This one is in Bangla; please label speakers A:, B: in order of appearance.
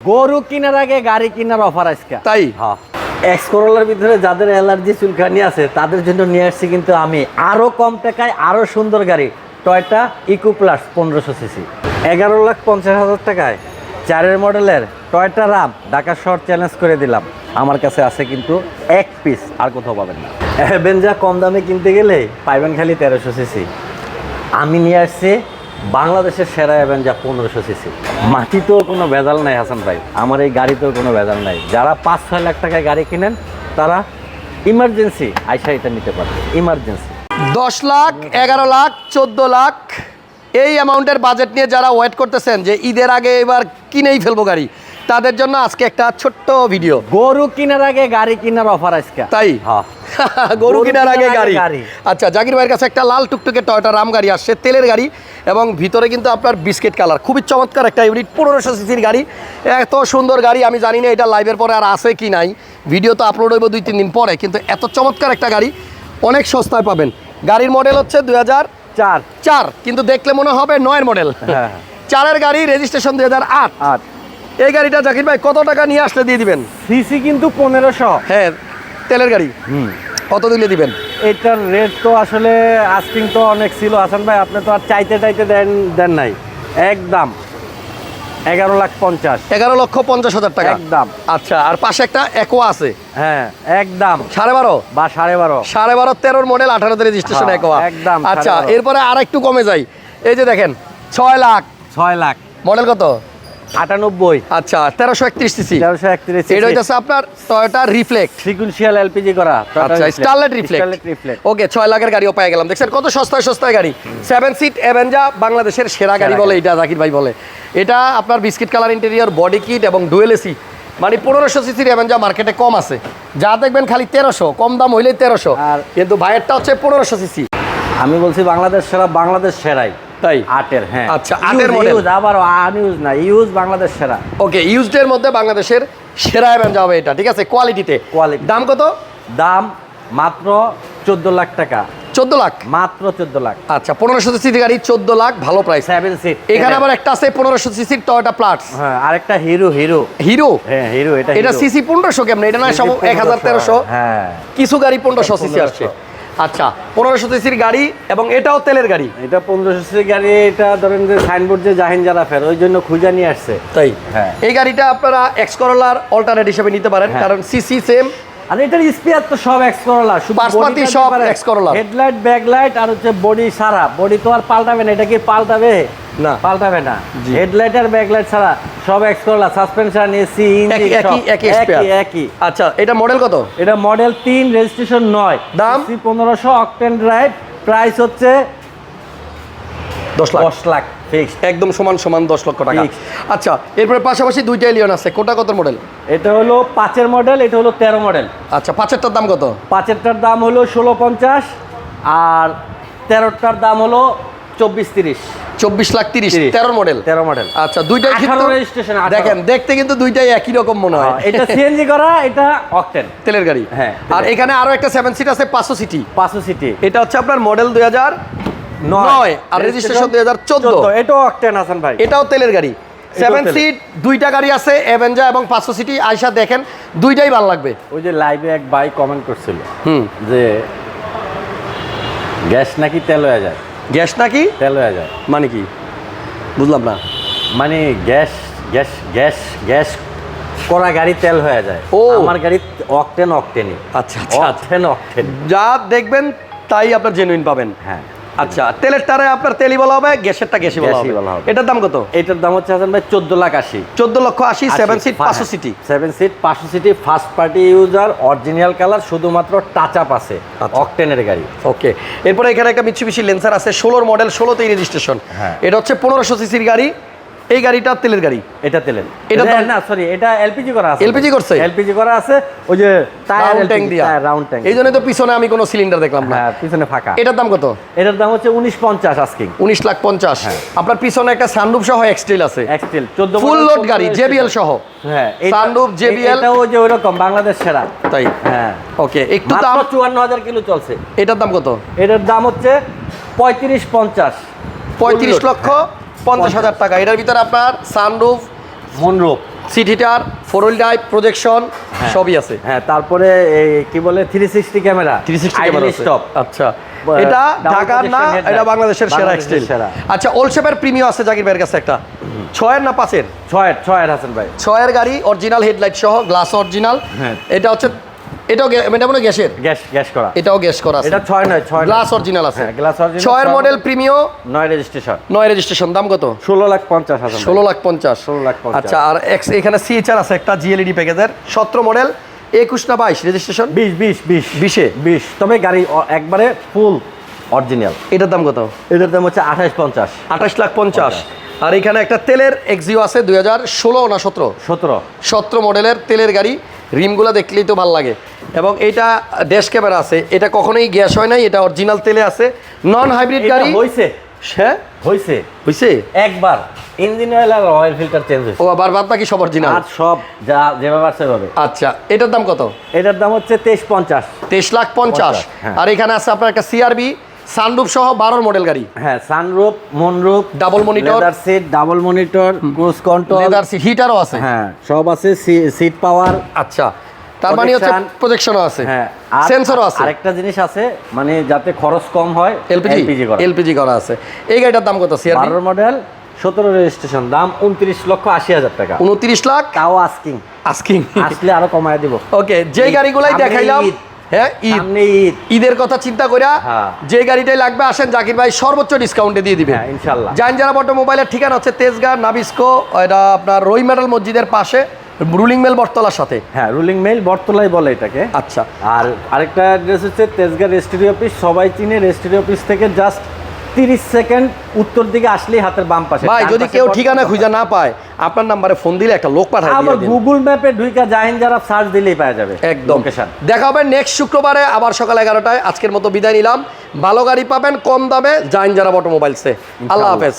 A: গরু কেনার আগে গাড়ি কেনার অফার আজকে।
B: তাই?
A: হ্যাঁ। এক্স করোলার ভিতরে যাদের অ্যালার্জি চুলকানি আছে তাদের জন্য নিয়ে আসছি কিন্তু আমি আরও কম টাকায় আরও সুন্দর গাড়ি টয়টা ইকো প্লাস পনেরোশো সিসি এগারো লাখ পঞ্চাশ হাজার টাকায় চারের মডেলের টয়টা রাম ঢাকা শহর চ্যালেঞ্জ করে দিলাম। আমার কাছে আছে কিন্তু এক পিস আর কোথাও পাবেন না। অ্যাভেঞ্জা কম দামে কিনতে গেলে পাইবেন খালি তেরোশো সিসি আমি নিয়ে আসছি বাংলাদেশের সেরা অ্যাভেঞ্জা পনেরোশো সিসি মাটিতেও কোনো ভেজাল নাই, হাসান ভাই। আমার এই গাড়িতেও কোনো ভেজাল নাই। যারা পাঁচ, ছয় লাখ টাকায় গাড়ি কিনেন, তারা ইমার্জেন্সি আইসা এটা নিতে পারে। ইমার্জেন্সি
B: দশ লাখ, এগারো লাখ, চোদ্দ লাখ, এই অ্যামাউন্টের বাজেট নিয়ে যারা ওয়েট করতেছেন যে ঈদের আগে এবার কিনেই ফেলব গাড়ি তাদের জন্য আজকে একটা ছোট্ট ভিডিও
A: গরু কেনার আগে গাড়ি কেনার অফার আজকে।
B: তাই?
A: হ্যাঁ।
B: গরু কেনার আগে গাড়ি। আচ্ছা জাকির ভাইয়ের কাছে একটা লাল টুকটুকে টয়টা রাম গাড়ি আসছে তেলের গাড়ি এবং ভিতরে কিন্তু আপনার বিস্কিট কালার খুবই চমৎকার একটা ইউনিট পনেরোশো সিসির গাড়ি। এত সুন্দর গাড়ি আমি জানি না এটা লাইভের পরে আর আছে কি নাই। ভিডিও তো আপলোড হইব দুই তিন দিন পরে কিন্তু এত চমৎকার একটা গাড়ি অনেক সস্তায় পাবেন। গাড়ির মডেল হচ্ছে দুই হাজার
A: চার।
B: চার কিন্তু দেখলে মনে হবে নয়ের মডেল
A: হ্যাঁ।
B: চারের গাড়ি রেজিস্ট্রেশন দুই হাজার আট।
A: আর
B: এই গাড়িটা জাকির ভাই কত টাকা নিয়ে আসলে দিয়ে দিবেন?
A: সিসি কিন্তু পনেরোশো।
B: হ্যাঁ তেলের গাড়ি।
A: হুম।
B: কত দিলে দিবেন?
A: এটার রেট তো আসলে আস্কিং তো অনেক ছিল। হাসান ভাই আপনি তো আর চাইতে চাইতে দেন দেন নাই। একদম। এগারো লাখ পঞ্চাশ।
B: এগারো লক্ষ পঞ্চাশ হাজার টাকা।
A: একদম।
B: আচ্ছা আর পাশে একটা একোয়া আছে।
A: হ্যাঁ একদম।
B: সাড়ে বারো?
A: বা সাড়ে বারো।
B: সাড়ে বারো তেরোর মডেল আঠারোতে রেজিস্ট্রেশন
A: হ্যাঁ,
B: একোয়া
A: একদম,
B: আচ্ছা এরপরে আর একটু কমে যাই। এই যে দেখেন ছয় লাখ।
A: ছয় লাখ।
B: মডেল কত?
A: আটানব্বই।
B: আচ্ছা তেরোশো একত্রিশ সিসি।
A: তেরোশো একত্রিশ
B: এটা হইতেছে আপনার টয়োটা রিফ্লেক্ট
A: সিকুয়েন্সিয়াল এলপিজি করা।
B: আচ্ছা স্টারলেট রিফ্লেক্ট
A: রিফ্লেক্ট
B: ওকে ছয় লাখের গাড়িও পেয়ে গেলাম। দেখছেন কত সস্তায় সস্তায় গাড়ি। সেভেন সিট অ্যাভেঞ্জা বাংলাদেশের সেরা গাড়ি বলে এটা জাকির ভাই বলে। এটা আপনার biscuit colour interior body kit এবং ডুয়েল এসি মানে পনেরোশো সিসির অ্যাভেঞ্জা মার্কেটে কম আছে। যা দেখবেন খালি তেরোশো কম দাম হইলেই তেরোশো।
A: আর-
B: কিন্তু ভাইয়েরটা হচ্ছে পনেরোশো সিসি।
A: আমি বলছি বাংলাদেশ সেরা বাংলাদেশ সেরাই।
B: তাই?
A: আটের হ্যাঁ।
B: আচ্ছা, আটের model।
A: use, আবার আনইউজ না ইউজ বাংলাদেশ সেরা।
B: ওকে ইউজডের মধ্যে বাংলাদেশের সেরা অ্যাভেঞ্জা হবে এটা ঠিক আছে? কোয়ালিটিতে
A: Quality।
B: দাম কত?
A: দাম মাত্র চোদ্দ লাখ টাকা।
B: চোদ্দ লাখ?
A: মাত্র চোদ্দ লাখ।
B: আচ্ছা পনেরোশো সিসি গাড়ি চোদ্দ লাখ ভালো প্রাইস
A: সেভেন সিট
B: এখানে আবার একটা আছে পনেরোশো সিসির টয়োটা প্লাস
A: হ্যাঁ আরেকটা হিরো হিরো
B: হিরো
A: হ্যাঁ হিরো এটা
B: এটা। সিসি পনেরোশো কেমন? এটা না সব এক হাজার তেরোশো?
A: হ্যাঁ।
B: কিছু গাড়ি পনেরোশো সিসি আসছে। আচ্ছা পনেরোশো সিসির গাড়ি এবং এটাও তেলের গাড়ি
A: এটা পনেরোশো সিসির গাড়ি এটা ধরেন যে সাইনবোর্ড যে জাহিন যারা ফের ওই জন্য খুঁজে নিয়ে আসছে
B: তাই
A: হ্যাঁ।
B: এই গাড়িটা আপনারা এক্স করলার অল্টারনেট হিসেবে নিতে পারেন
A: হ্যাঁ।
B: কারণ সিসি সেম
A: আর এটার স্পেয়ার তো সব এক্স করলা শুধু
B: সব X Corolla।
A: হেডলাইট ব্যাকলাইট আর হচ্ছে বডি সারা। বডি তো আর পাল্টাবে না এটা কি পাল্টাবে?
B: না।
A: পাল্টাবে না। হেডলাইট আর ব্যাকলাইট ছাড়া সব X Corolla suspension AC engine
B: একই একই একই আচ্ছা এটা মডেল কত?
A: এটা মডেল তিন রেজিস্ট্রেশন নয়।
B: দাম?
A: পনেরোশো অকটেন ড্রাইভ প্রাইস হচ্ছে
B: দশ লাখ।
A: দশ লাখ। ফিক্স
B: একদম সমান সমান দশ লক্ষ টাকা। আচ্ছা এরপরে পাশাপাশি দুইটা এলিয়ন আছে। কোটা কত মডেল
A: এটা হলো পাঁচের মডেল এটা হলো তেরো মডেল
B: আচ্ছা পাঁচেরটার দাম কত?
A: পাঁচেরটার দাম হলো ষোলো পঞ্চাশ আর তেরোটার দাম হলো চব্বিশ তিরিশ।
B: চব্বিশ লাখ তিরিশ তেরো মডেল
A: তেরো মডেল
B: আচ্ছা দুইটাই কিন্তু
A: 18 registration, 18
B: দেখেন দেখতে কিন্তু দুইটাই একই রকম মনে হয়।
A: এটা সিএনজি করা এটা অকটেন
B: তেলের গাড়ি।
A: হ্যাঁ,
B: আর এখানে আরও একটা সেভেন সিট আছে পাঁচশো সিটি
A: পাঁচশো সিটি
B: এটা হচ্ছে আপনার মডেল দুই হাজার নয়। আর রেজিস্ট্রেশন দুই হাজার চোদ্দ।
A: এটাও অকটেন হাসান ভাই।
B: এটাও তেলের গাড়ি। সেভেন সিট দুইটা গাড়ি আছে অ্যাভেঞ্জা এবং পাঁচশো সিটি। আইসা দেখেন দুইটাই ভালো লাগবে।
A: ওই যে লাইভে এক ভাই কমেন্ট করছিল
B: হুম।
A: যে গ্যাস নাকি তেল হয়ে যায়?
B: গ্যাস নাকি?
A: তেল হয়ে যায়।
B: মানে কি? বুঝলাম না।
A: মানে গ্যাস গ্যাস গ্যাস গ্যাস করা গাড়ি তেল হয়ে যায়।
B: ও।
A: আমার গাড়ি অকটেন অকটেনই।
B: আচ্ছা আচ্ছা।
A: Octane octane.
B: যা দেখবেন তাই আপনার জেনুইন পাবেন।
A: হ্যাঁ।
B: আচ্ছা তেলের টারে আপনার তেলি বলা হবে গ্যাসেরটা টা বলা হবে।
A: বলা হবে।
B: এটার দাম কত?
A: এটার দাম হচ্ছে হাসান ভাই চোদ্দ লাখ আশি।
B: চোদ্দ লক্ষ আশি সেভেন সিট পাঁচশো সিটি।
A: সেভেন সিট পাঁচশো CC first party user original colour শুধুমাত্র টাচ আপ আছে
B: আচ্ছা।
A: অকটেনের গাড়ি।
B: ওকে এরপরে এখানে একটা মিচ্ছুবিশি লেন্সার আছে ষোলোর মডেল ষোলোতেই রেজিস্ট্রেশন
A: হ্যাঁ।
B: এটা হচ্ছে পনেরোশো সিসির গাড়ি। এই গাড়িটা তেলের গাড়ি।
A: এটা তেলের। এটা না সরি এটা এলপিজি করা আছে।
B: LPG করছে?
A: এলপিজি করা আছে ওই যে
B: রাউন্ড ট্যাঙ্ক দিয়া।
A: রাউন্ড ট্যাঙ্ক
B: এই জন্য তো পিছনে আমি কোনো সিলিন্ডার দেখলাম না।
A: হ্যাঁ পিছনে ফাঁকা।
B: এটার দাম কত?
A: এটার দাম হচ্ছে উনিশ পঞ্চাশ আস্কিং
B: উনিশ লাখ পঞ্চাশ।
A: হ্যাঁ।
B: আপনার পিছনে একটা সানরুফ সহ এক্সটেল আছে।
A: এক্সটেল চোদ্দ
B: ফুল লোড গাড়ি জেবিএল সহ।
A: হ্যাঁ
B: Sunroof, JBL
A: এটা ওই যে ওইরকম বাংলাদেশ সেরা।
B: তাই?
A: হ্যাঁ।
B: ওকে একটু দাম
A: মাত্র চুয়ান্ন হাজার কিলো চলছে।
B: এটার দাম কত?
A: এটার দাম হচ্ছে পঁয়ত্রিশ পঞ্চাশ।
B: পঁয়ত্রিশ লক্ষ পঞ্চাশ হাজার টাকা। এটার ভিতরে আপনার sunroof
A: moonroof
B: seat heater four wheel drive projection সবই আছে।
A: হ্যাঁ তারপরে এই কি বলে three sixty camera
B: three sixty camera
A: stop
B: আচ্ছা। এটা ঢাকার না এটা বাংলাদেশের সেরা এক্সটেল
A: সেরা।
B: আচ্ছা ওলশেপের প্রিমিয় আছে জাকির ভাইয়ের কাছে একটা। ছয়ের না পাঁচের?
A: ছয় ছয়ের হাসান ভাই।
B: ছয়ের গাড়ি অরিজিনাল হেডলাইট সহ গ্লাস অরিজিনাল
A: হ্যাঁ।
B: এটা হচ্ছে এটাও এটা মনে গ্যাসের?
A: গ্যাস গ্যাস করা।
B: এটাও গ্যাস করা
A: এটা ছয় নয় ছয়।
B: গ্লাস অরিজিনাল আছে।
A: হ্যাঁ, original,
B: ছয়ের
A: ছয়
B: মডেল
A: model।
B: প্রিমিয়
A: নয় রেজিস্ট্রেশন
B: নয় রেজিস্ট্রেশন দাম কত?
A: ষোলো লাখ পঞ্চাশ হাজার।
B: ষোলো লাখ পঞ্চাশ।
A: 16 লাখ পঞ্চাশ।
B: আচ্ছা আর এক্স এখানে সিএচআর আছে একটা জিএলইডি প্যাকেজের সতেরো মডেল একুশ না বাইশ রেজিস্ট্রেশন
A: বিশ বিশ বিশ।
B: বিশে?
A: বিশ। তবে গাড়ি একবারে ফুল অরিজিনাল
B: এটার দাম কত?
A: এটার দাম হচ্ছে আঠাশ পঞ্চাশ।
B: আঠাশ লাখ পঞ্চাশ। আর এখানে একটা তেলের এক্সিও আছে দুই হাজার ষোলো না সতেরো?
A: সতেরো।
B: সতেরো মডেলের তেলের গাড়ি। রিমগুলো দেখলেই তো ভালো লাগে। এবং এটা ড্যাশ ক্যামেরা আছে এটা কখনোই গ্যাস হয় নাই এটা অরিজিনাল তেলে আছে নন হাইব্রিড গাড়ি।
A: হয়েছে
B: হ্যাঁ?
A: হয়েছে
B: বুঝছে
A: একবার। ইঞ্জিন অয়েল আর অয়েল ফিল্টার চেঞ্জ হয়েছে
B: ও আবার বাদ বাকি সব অরিজিনাল
A: আর সব যা যেভাবে আছে সেভাবে
B: আচ্ছা এটার দাম কত?
A: এটার দাম হচ্ছে তেইশ পঞ্চাশ।
B: তেইশ লাখ পঞ্চাশ।
A: হ্যাঁ।
B: আর এখানে আছে আপনার একটা সিআরবি সানরুফ সহ বারোর মডেল গাড়ি।
A: হ্যাঁ sunroof moonroof
B: Double monitor।
A: Leather seat double monitor cruise control
B: leather seat হিটারও আছে।
A: হ্যাঁ সব আছে সিট পাওয়ার
B: আচ্ছা তার মানে হচ্ছে প্রজেকশনও আছে।
A: হ্যাঁ
B: সেন্সরও আছে।
A: আরেকটা জিনিস আছে মানে যাতে খরচ কম হয়
B: এলপিজি
A: এলপিজি করা।
B: এলপিজি করা আছে। এই গাড়িটার দাম কত সিআরবি
A: বারোর মডেল সতেরো রেজিস্ট্রেশন দাম উনত্রিশ লক্ষ আশি হাজার টাকা।
B: উনত্রিশ লাখ?
A: তাও আস্কিং
B: আস্কিং
A: আসলে আরও কমায় দিব।
B: ওকে যে গাড়িগুলাই দেখাইলাম। হ্যাঁ ঈদ।
A: ঈদ।
B: ঈদের কথা চিন্তা কইরা
A: হ্যাঁ।
B: যে গাড়িটাই লাগবে আসেন জাকির ভাই সর্বোচ্চ ডিসকাউন্টে দিয়ে দিবে
A: হ্যাঁ ইনশাল্লাহ।
B: জানজারা বটো মোবাইলের ঠিকানা হচ্ছে তেজগাঁ নাবিস্কো এটা আপনার রই মেডাল মসজিদের পাশে রুলিং মেল বটতলার সাথে।
A: হ্যাঁ রুলিং মেইল বটতলাই বলে এটাকে।
B: আচ্ছা।
A: আর আরেকটা অ্যাড্রেস হচ্ছে তেজগাঁ রেস্টুরি অফিস সবাই চিনে রেস্টুরি অফিস থেকে জাস্ট তিরিশ সেকেন্ড উত্তর দিকে আসলেই হাতের বাম পাশে
B: ভাই যদি কেউ ঠিকানা খুঁজে না পায় আপনার নাম্বারে ফোন দিলে একটা লোক পাঠায়
A: আবার গুগল ম্যাপে ঢুইকা জাহিন যারা সার্চ দিলেই পাওয়া যাবে
B: একদম।
A: লোকেশন
B: দেখা হবে নেক্সট শুক্রবারে আবার সকাল এগারোটায়। আজকের মতো বিদায় নিলাম। ভালো গাড়ি পাবেন কম দামে জাহিন যারা অটোমোবাইলসে আল্লাহ হাফেজ।